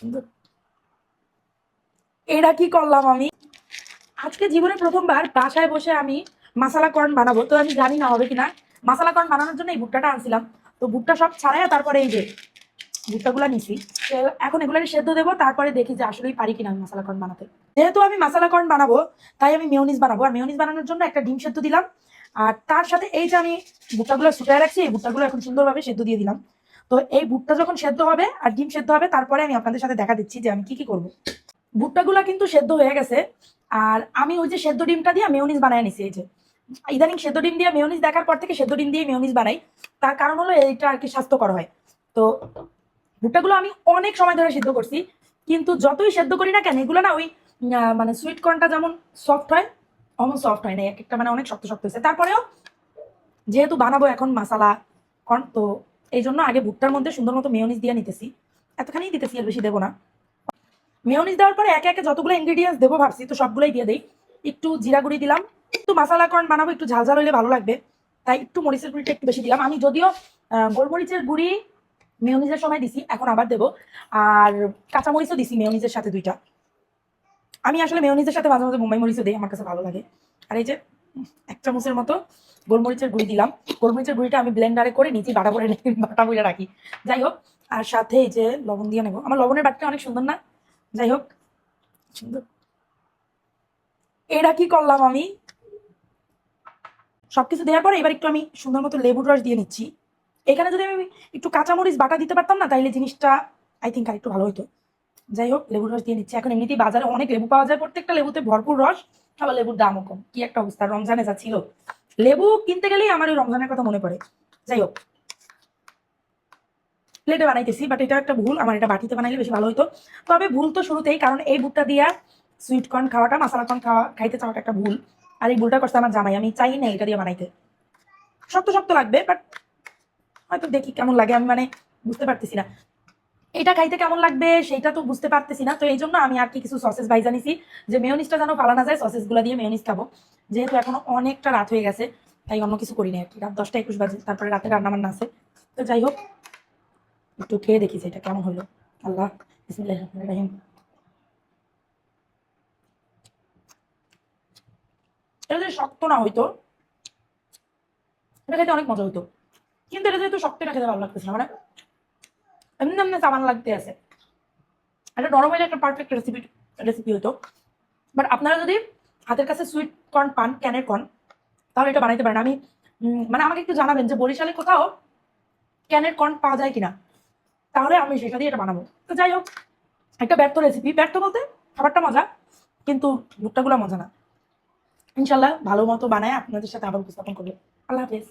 সুন্দর এটা কি করলাম আমি? আজকে জীবনে প্রথমবার বাসায় বসে আমি মাসালা কর্ন বানাবো। তো আমি জানি না হবে কিনা। মাসালা কর্ন বানানোর জন্য এই ভুট্টাটা আনছিলাম। তো ভুট্টা সব ছাড়াই তারপরে এই যে ভুট্টাগুলো নিছি। এখন এগুলো সেদ্ধ দেবো, তারপরে দেখি যে আসলেই পারি কিনা আমি মশলা কর্ন বানাতে। যেহেতু আমি মশলা কর্ন বানাবো, তাই আমি মেয়নিজ বানাবো। আর মেয়নিজ বানানোর জন্য একটা ডিম সেদ্ধ দিলাম। আর তার সাথে এই যে আমি ভুট্টাগুলো শুকায় রাখছি, এই ভুট্টাগুলো এখন সুন্দরভাবে সেদ্ধ দিয়ে দিলাম। তো এই ভুট্টা যখন সেদ্ধ হবে আর ডিম সেদ্ধ হবে, তারপরে আমি আপনাদের সাথে দেখা দিচ্ছি যে আমি কি কি করব। ভুট্টাগুলো কিন্তু সেদ্ধ হয়ে গেছে, আর আমি ওই যে সেদ্ধ ডিমটা দিয়ে মেয়নিজ বানায় নিছি, এই যে। ইদানিং সেদ্ধ ডিম দিয়ে মেয়নিজ দেখার পর থেকে সেদ্ধ ডিম দিয়ে মেয়নিজ বানাই, তার কারণ হলো এইটা আর কি স্বাস্থ্যকর হয়। তো ভুট্টাগুলো আমি অনেক সময় ধরে সিদ্ধ করছি, কিন্তু যতই সেদ্ধ করি না কেন, এগুলো না ওই মানে সুইট কর্নটা যেমন সফট হয় অমন সফট হয় না, এক একটা মানে অনেক শক্ত শক্ত হয়েছে। তারপরেও যেহেতু বানাবো এখন মাসালা কর্ন তো এই জন্য আগে ভুট্টার মধ্যে সুন্দর মতো মেয়নিজ দিয়ে নিতেছি। এতখানি দিতেছি, আর বেশি দেবো না। মেয়নিজ দেওয়ার পরে একে একে যতগুলো ইনগ্রিডিয়েন্টস দেবো ভাবছি, তো সবগুলোই দিয়ে দিই। একটু জিরা গুঁড়ি দিলাম, একটু মাসালা কর্ন বানাবো, একটু ঝাল ঝাল হলে ভালো লাগবে। তাই একটু মরিচের গুঁড়িটা একটু বেশি দিলাম। আমি যদিও গোলমরিচের গুঁড়ি মেয়নিজের সময় দিছি, এখন আবার দেবো। আর কাঁচামরিচও দিছি মেয়নিজের সাথে দুইটা। আমি আসলে মেয়নিজের সাথে মাঝে মাঝে মুম্বাই মরিচও দিই, আমার কাছে ভালো লাগে। আর এই যে এক চামচের মতো গোলমরিচের গুঁড়ি দিলাম। গোলমরিচের গুঁড়িটা আমি ব্লেন্ডারে করে নিচে বাটা করে বাটা করে রাখি। যাই হোক, আর সাথে এই যে লবণ দিয়ে নেব। আমার লবণের বাটটা অনেক সুন্দর না? যাই হোক, সুন্দর। এটা কি করলাম আমি? সবকিছু দেওয়ার পরে এবার একটু আমি সুন্দর মতো লেবুর রস দিয়ে নিচ্ছি। এখানে যদি আমি একটু কাঁচামরিচ বাটা দিতে পারতাম না, তাইলে জিনিসটা আই থিঙ্ক আর একটু ভালো হতো যাই হোক, লেবুর রস দিয়ে নিচ্ছি। এখন এমনিতেই বাজারে অনেক লেবু পাওয়া যায়। প্রত্যেকটা লেবুতে ভরপুর রস। আবার লেবুর দামও কম। কি একটা অবস্থা, রমজানে যা ছিল। লেবু কিনতে গেলেই আমার ওই রমজানের কথা মনে পড়ে। যাই হোক। প্লেটে বানাইতেছি বাট এটা একটা ভুল, আমার এটা বাটিতে বানাইলে বেশি ভালো হতো তবে ভুল তো শুরুতেই, কারণ এই ভুট্টা দিয়া সুইট কর্ন খাওয়াটা মশলা কর্ন খাওয়া, খাইতে চাওয়াটা একটা ভুল। আর এই ভুলটা করছে আমার জামাই, আমি চাই না এটা দিয়ে বানাইতে। শক্ত শক্ত লাগবে বাট হয়তো দেখি কেমন লাগে, আমি মানে বুঝতে পারতেছি না। এটা খাইতে কেমন লাগবে সেটা তো বুঝতে পারতেছি না। তো এই জন্য আমি আর কি কিছু সসেস ভাই নিছি যে মেয়নিসটা যেন ফালানো যায় সসেসগুলা দিয়ে মেয়নিস খাব। যেহেতু এখনও অনেকটা রাত হয়ে গেছে, তাই অন্য কিছু করি না আর কি। রাত দশটা একুশ বাজে, তারপরে রাতে রান্না বান্না আছে। তো যাই হোক, একটু খেয়ে দেখি যে এটা কেমন হলো। আল্লাহ রহমানির এটা যদি শক্ত না হইতো, এটা খেতে অনেক মজা হতো কিন্তু এটা যেহেতু শক্ত, এটা খেতে ভালো লাগতেছে না। মানে এমনি এমনি লাগতে আছে। একটা পারফেক্ট রেসিপি রেসিপি হতো বাট আপনারা যদি হাতের কাছে সুইট কর্ন পান ক্যানের কর্ন তাহলে এটা বানাইতে পারেন। আমি মানে আমাকে একটু জানাবেন যে বরিশালে কোথাও ক্যানের কর্ন পাওয়া যায় কিনা? তাহলে আমি সেটা দিয়ে এটা বানাবো। তো যাই হোক, একটা ব্যর্থ রেসিপি ব্যর্থ বলতে খাবারটা মজা, কিন্তু ভুট্টাগুলো মজা না। ইনশাল্লাহ ভালো মতো বানায় আপনাদের সাথে আবার উপস্থাপন করব। আল্লাহ হাফেজ।